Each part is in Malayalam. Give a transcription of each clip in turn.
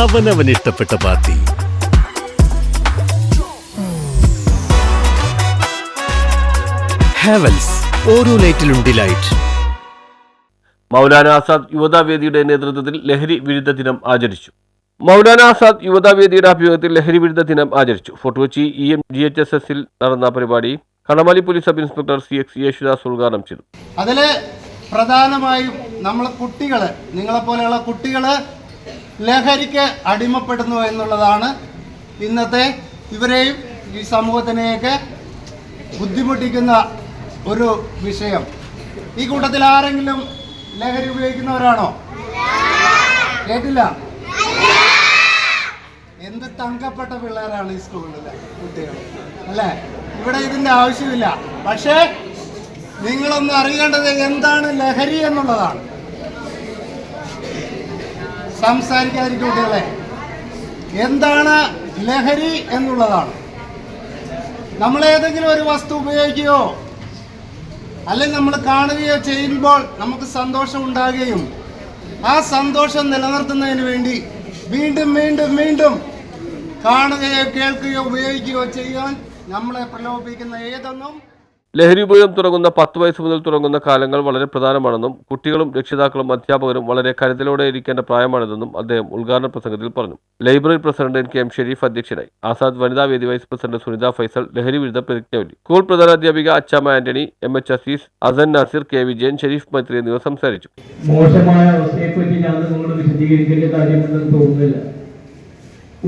അവനവൻ ഇഷ്ടപ്പെട്ട പാർട്ടി. ഹാവൽസ് ഓരോ ലൈറ്റിലും ഡിലൈറ്റ് മൗലാന ആസാദ് യുവതാവേദിയുടെ നേതൃത്വത്തിൽ ലഹരി വിരുദ്ധ ദിനം ആചരിച്ചു. മൗലാന ആസാദ് യുവതാവേദിയുടെ ആഭിമുഖ്യത്തിൽ ലഹരി വിരുദ്ധ ദിനം ആചരിച്ചു. Fort Kochi E M G H S എസിൽ നടന്ന പരിപാടി കടമാലി police sub inspector C X Yesudas ഉദ്ഘാടനം ചെയ്തു. അതിൽ പ്രധാനമായും നമ്മൾ കുട്ടികൾ നിങ്ങളെപ്പോലെയുള്ള കുട്ടികൾ ലഹരിക്ക് അടിമപ്പെടുന്നു എന്നുള്ളതാണ് ഇന്നത്തെ ഇവരെയും ഈ സമൂഹത്തിനെയൊക്കെ ബുദ്ധിമുട്ടിക്കുന്ന ഒരു വിഷയം. ഈ കൂട്ടത്തിൽ ആരെങ്കിലും ലഹരി ഉപയോഗിക്കുന്നവരാണോ? കേട്ടില്ല? എന്ത് തങ്കപ്പെട്ട പിള്ളേരാണ് ഈ സ്കൂളിലെ കുട്ടികൾ അല്ലേ? ഇവിടെ ഇതിന്റെ ആവശ്യമില്ല. പക്ഷേ നിങ്ങളൊന്ന് അറിയേണ്ടത് എന്താണ് ലഹരി എന്നുള്ളതാണ്. സംസാരിക്കാതിരിക്കും കുട്ടികളെ. എന്താണ് ലഹരി എന്നുള്ളതാണ്. നമ്മൾ ഏതെങ്കിലും ഒരു വസ്തു ഉപയോഗിക്കുകയോ അല്ലെങ്കിൽ നമ്മൾ കാണുകയോ ചെയ്യുമ്പോൾ നമുക്ക് സന്തോഷം ഉണ്ടാകുകയും ആ സന്തോഷം നിലനിർത്തുന്നതിന് വേണ്ടി വീണ്ടും വീണ്ടും വീണ്ടും കാണുകയോ കേൾക്കുകയോ ഉപയോഗിക്കുകയോ ചെയ്യാൻ നമ്മളെ പ്രലോഭിപ്പിക്കുന്ന ഏതൊന്നും ലഹരി ഉപയോഗം തുടങ്ങുന്ന പത്ത് വയസ്സ് മുതൽ തുടങ്ങുന്ന കാലങ്ങൾ വളരെ പ്രധാനമാണെന്നും കുട്ടികളും രക്ഷിതാക്കളും അധ്യാപകരും വളരെ കരുതലോടെ ഇരിക്കേണ്ട പ്രായമാണിതെന്നും അദ്ദേഹം ഉദ്ഘാടന പ്രസംഗത്തിൽ പറഞ്ഞു. Library president N K M Sharif അധ്യക്ഷനായി. ആസാദ് വനിതാ വേദി വൈസ് പ്രസിഡന്റ് സുനിത ഫൈസൽ ലഹരി വിരുദ്ധ പ്രതിജ്ഞ school പ്രധാനാധ്യാപിക Achamma Antony M H Aziz Asan Nasir K Vijayan Sharif Maithri എന്നിവർ സംസാരിച്ചു. മോശമായ അവസ്ഥയെപ്പറ്റി ഞാൻ നിങ്ങളോട് വിശദീകരിക്കേണ്ട കാര്യമുണ്ടെന്ന് തോന്നുന്നില്ല.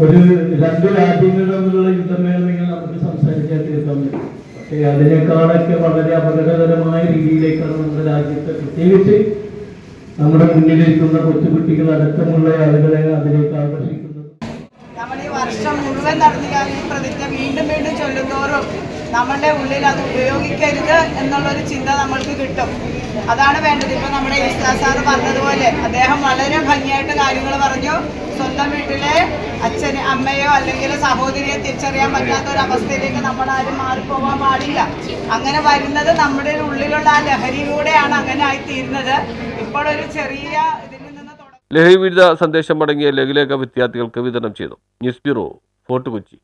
ഒരു രണ്ട് രാജ്യങ്ങൾ തമ്മിലുള്ള യുദ്ധം വേണമെങ്കിൽ നമുക്ക് സംസാരിക്കാൻ തീർക്കാൻ അതിനേക്കാളൊക്കെ വളരെ അപകടകരമായ രീതിയിലേക്കാണ് നമ്മുടെ രാജ്യത്തെ പ്രത്യേകിച്ച് നമ്മുടെ മുന്നിലിരിക്കുന്ന കൊച്ചുകുട്ടികൾ അടക്കമുള്ള ആളുകളെ അതിലേക്ക് ആകർഷിക്കുന്നത്. നമ്മൾ ഈ വർഷം മുഴുവൻ നടത്തിയ ഈ പ്രതിജ്ഞ വീണ്ടും വീണ്ടും ചൊല്ലുന്തോറും നമ്മളുടെ ഉള്ളിൽ അത് ഉപയോഗിക്കരുത് എന്നുള്ളൊരു ചിന്ത നമ്മൾക്ക് കിട്ടും. അതാണ് വേണ്ടത്. ഇപ്പൊ നമ്മുടെ ഇസ്ലാ സാറ് പറഞ്ഞതുപോലെ അദ്ദേഹം വളരെ ഭംഗിയായിട്ട് കാര്യങ്ങൾ പറഞ്ഞു. സ്വന്തം വീട്ടിലെ അച്ഛനെ അമ്മയോ അല്ലെങ്കിൽ സഹോദരിയെ തിരിച്ചറിയാൻ പറ്റാത്ത ഒരു അവസ്ഥയിലേക്ക് നമ്മൾ ആരും മാറിപ്പോകാൻ പാടില്ല. അങ്ങനെ വരുന്നത് നമ്മുടെ ഉള്ളിലുള്ള ആ ലഹരിയിലൂടെയാണ് അങ്ങനെ ആയിത്തീരുന്നത്. ഇപ്പോൾ ഒരു ചെറിയ ലഹരി വിരുദ്ധ സന്ദേശം അടങ്ങിയ ലഘുലേഖ വിദ്യാർത്ഥികൾക്ക് വിതരണം ചെയ്തു. News bureau Fort Kochi.